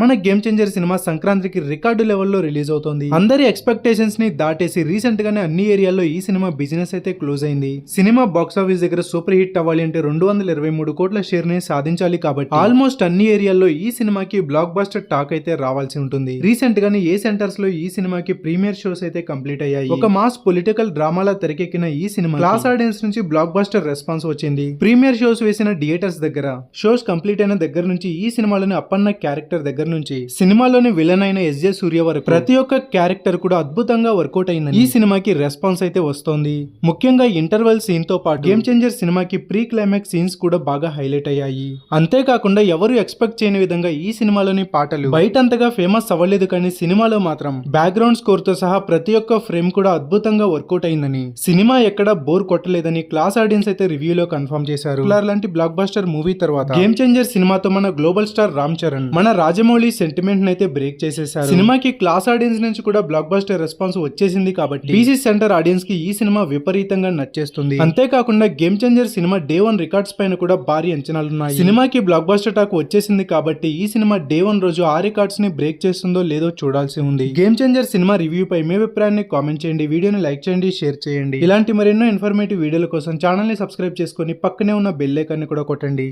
మన Game Changer cinema సంక్రాంతికి record లెవెల్లో రిలీజ్ అవుతోంది. అందరి ఎక్స్పెక్టేషన్స్ని దాటేసి రీసెంట్ గానే అన్ని ఏరియాల్లో ఈ సినిమా బిజినెస్ అయితే క్లోజ్ అయింది. సినిమా బాక్స్ ఆఫీస్ దగ్గర సూపర్ హిట్ అవ్వాలి అంటే రెండు వందల ఇరవై మూడు కోట్ల షేర్ని సాధించాలి కాబట్టి ఆల్మోస్ట్ అన్ని ఏరియాల్లో ఈ సినిమాకి బ్లాక్ బాస్టర్ టాక్ అయితే రావాల్సి ఉంటుంది. రీసెంట్ గానే ఏ సెంటర్స్లో ఈ సినిమాకి ప్రీమియర్ షోస్ అయితే కంప్లీట్ అయ్యాయి? ఒక మాస్ పొలిటికల్ డ్రామాలా తెరకెక్కిన ఈ సినిమా క్లాస్ ఆడియన్స్ నుంచి బ్లాక్ బాస్టర్ రెస్పాన్స్ వచ్చింది. ప్రీమియర్ షోస్ వేసిన థియేటర్స్ దగ్గర షోస్ కంప్లీట్ అయిన దగ్గర నుంచి ఈ సినిమాలోని అప్పన్న క్యారెక్టర్ దగ్గర నుంచి సినిమాలోని విలన్ అయిన ఎస్ జే సూర్య వరకు ప్రతి ఒక్క క్యారెక్టర్ కూడా అద్భుతంగా వర్కౌట్ అయింది ఈ సినిమాకి రెస్పాన్స్ అయితే వస్తోంది. ముఖ్యంగా ఇంటర్వెల్ సీన్తో పాటు గేమ్ చేంజర్ సినిమాకి ప్రీ క్లైమాక్స్ సీన్స్ కూడా బాగా హైలైట్ అయ్యాయి. అంతేకాకుండా ఎవరు ఎక్స్పెక్ట్ చేయని విధంగా ఈ సినిమాలోని పాటలు బయట అంతగా ఫేమస్ అవ్వలేదు కానీ సినిమాలో మాత్రం బ్యాక్గ్రౌండ్ స్కోర్తో సహా ప్రతి ఒక్క ఫ్రేమ్ కూడా అద్భుతంగా వర్కౌట్ అయిందని సినిమా ఎక్కడా బోర్ కొట్టలేదని క్లాస్ ఆడియన్స్ అయితే రివ్యూలో కన్ఫర్మ్ చేశారు. లాంటి బ్లాక్ బస్టర్ మూవీ తర్వాత గేమ్ చేంజర్ సినిమాతో మన గ్లోబల్ స్టార్ రామ్ చరణ్ మన రాజమౌళి సెంటిమెంట్ అయితే బ్రేక్ చేసేసారు సినిమాకి క్లాస్ ఆడియన్స్ నుంచి కూడా బ్లాక్ బస్టర్ రెస్పాన్స్ వచ్చేసింది కాబట్టి బీసీ సెంటర్ ఆడియన్స్కి ఈ సినిమా విపరీతంగా నచ్చేస్తుంది. అంతేకాకుండా Game Changer cinema day one records పైన కూడా భారీ అంచనాలున్నాయి. సినిమాకి బ్లాక్ బస్టర్ టాక్ వచ్చేసింది కాబట్టి ఈ సినిమా డే వన్ రోజు ఆ రికార్డ్స్ని బ్రేక్ చేస్తుందో లేదో చూడాల్సి ఉంది. గేమ్ చేంజర్ సినిమా రివ్యూ పై మీ అభిప్రాయాన్ని కామెంట్ చేయండి. వీడియోని లైక్ చేయండి షేర్ చేయండి. ఇలాంటి మరెన్నో ఇన్ఫర్మేటివ్ వీడియోల కోసం ఛానల్ని సబ్స్క్రైబ్ చేసుకొని పక్కనే ఉన్న బెల్ ఐకాన్ని కూడా కొట్టండి.